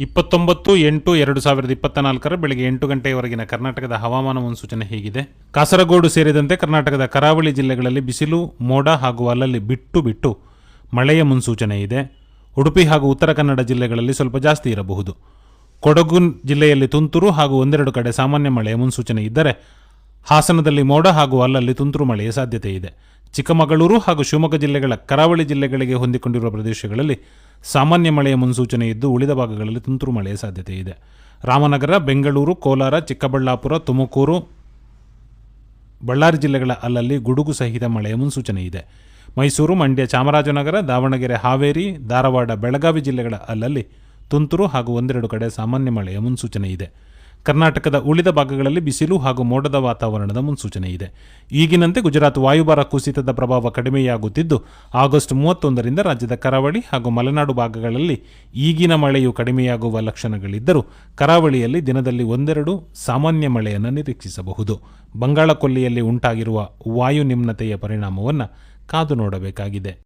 ಇಪ್ಪತ್ತೊಂಬತ್ತು ಎಂಟು ಎರಡು ಸಾವಿರದ ಇಪ್ಪತ್ತ ನಾಲ್ಕರ ಬೆಳಗ್ಗೆ ಎಂಟು ಗಂಟೆಯವರೆಗಿನ ಕರ್ನಾಟಕದ ಹವಾಮಾನ ಮುನ್ಸೂಚನೆ ಹೀಗಿದೆ. ಕಾಸರಗೋಡು ಸೇರಿದಂತೆ ಕರ್ನಾಟಕದ ಕರಾವಳಿ ಜಿಲ್ಲೆಗಳಲ್ಲಿ ಬಿಸಿಲು, ಮೋಡ ಹಾಗೂ ಅಲ್ಲಲ್ಲಿ ಬಿಟ್ಟು ಬಿಟ್ಟು ಮಳೆಯ ಮುನ್ಸೂಚನೆ ಇದೆ. ಉಡುಪಿ ಹಾಗೂ ಉತ್ತರ ಕನ್ನಡ ಜಿಲ್ಲೆಗಳಲ್ಲಿ ಸ್ವಲ್ಪ ಜಾಸ್ತಿ ಇರಬಹುದು. ಕೊಡಗು ಜಿಲ್ಲೆಯಲ್ಲಿ ತುಂತುರು ಹಾಗೂ ಒಂದೆರಡು ಕಡೆ ಸಾಮಾನ್ಯ ಮಳೆಯ ಮುನ್ಸೂಚನೆ ಇದ್ದರೆ ಹಾಸನದಲ್ಲಿ ಮೋಡ ಹಾಗೂ ಅಲ್ಲಲ್ಲಿ ತುಂತುರು ಮಳೆಯ ಸಾಧ್ಯತೆ ಇದೆ. ಚಿಕ್ಕಮಗಳೂರು ಹಾಗೂ ಶಿವಮೊಗ್ಗ ಜಿಲ್ಲೆಗಳ ಕರಾವಳಿ ಜಿಲ್ಲೆಗಳಿಗೆ ಹೊಂದಿಕೊಂಡಿರುವ ಪ್ರದೇಶಗಳಲ್ಲಿ ಸಾಮಾನ್ಯ ಮಳೆಯ ಮುನ್ಸೂಚನೆ ಇದ್ದು ಉಳಿದ ಭಾಗಗಳಲ್ಲಿ ತುಂತುರು ಮಳೆಯ ಸಾಧ್ಯತೆ ಇದೆ. ರಾಮನಗರ, ಬೆಂಗಳೂರು, ಕೋಲಾರ, ಚಿಕ್ಕಬಳ್ಳಾಪುರ, ತುಮಕೂರು, ಬಳ್ಳಾರಿ ಜಿಲ್ಲೆಗಳ ಅಲ್ಲಲ್ಲಿ ಗುಡುಗು ಸಹಿತ ಮಳೆಯ ಮುನ್ಸೂಚನೆ ಇದೆ. ಮೈಸೂರು, ಮಂಡ್ಯ, ಚಾಮರಾಜನಗರ, ದಾವಣಗೆರೆ, ಹಾವೇರಿ, ಧಾರವಾಡ, ಬೆಳಗಾವಿ ಜಿಲ್ಲೆಗಳ ಅಲ್ಲಲ್ಲಿ ತುಂತುರು ಹಾಗೂ ಒಂದೆರಡು ಕಡೆ ಸಾಮಾನ್ಯ ಮಳೆಯ ಮುನ್ಸೂಚನೆ ಇದೆ. ಕರ್ನಾಟಕದ ಉಳಿದ ಭಾಗಗಳಲ್ಲಿ ಬಿಸಿಲು ಹಾಗೂ ಮೋಡದ ವಾತಾವರಣದ ಮುನ್ಸೂಚನೆ ಇದೆ. ಈಗಿನಂತೆ ಗುಜರಾತ್ ವಾಯುಭಾರ ಕುಸಿತದ ಪ್ರಭಾವ ಕಡಿಮೆಯಾಗುತ್ತಿದ್ದು, ಆಗಸ್ಟ್ ಮೂವತ್ತೊಂದರಿಂದ ರಾಜ್ಯದ ಕರಾವಳಿ ಹಾಗೂ ಮಲೆನಾಡು ಭಾಗಗಳಲ್ಲಿ ಈಗಿನ ಮಳೆಯು ಕಡಿಮೆಯಾಗುವ ಲಕ್ಷಣಗಳಿದ್ದರೂ, ಕರಾವಳಿಯಲ್ಲಿ ದಿನದಲ್ಲಿ ಒಂದೆರಡು ಸಾಮಾನ್ಯ ಮಳೆಯನ್ನು ನಿರೀಕ್ಷಿಸಬಹುದು. ಬಂಗಾಳಕೊಲ್ಲಿಯಲ್ಲಿ ಉಂಟಾಗಿರುವ ವಾಯು ನಿಮ್ನತೆಯ ಪರಿಣಾಮವನ್ನು ಕಾದು ನೋಡಬೇಕಾಗಿದೆ.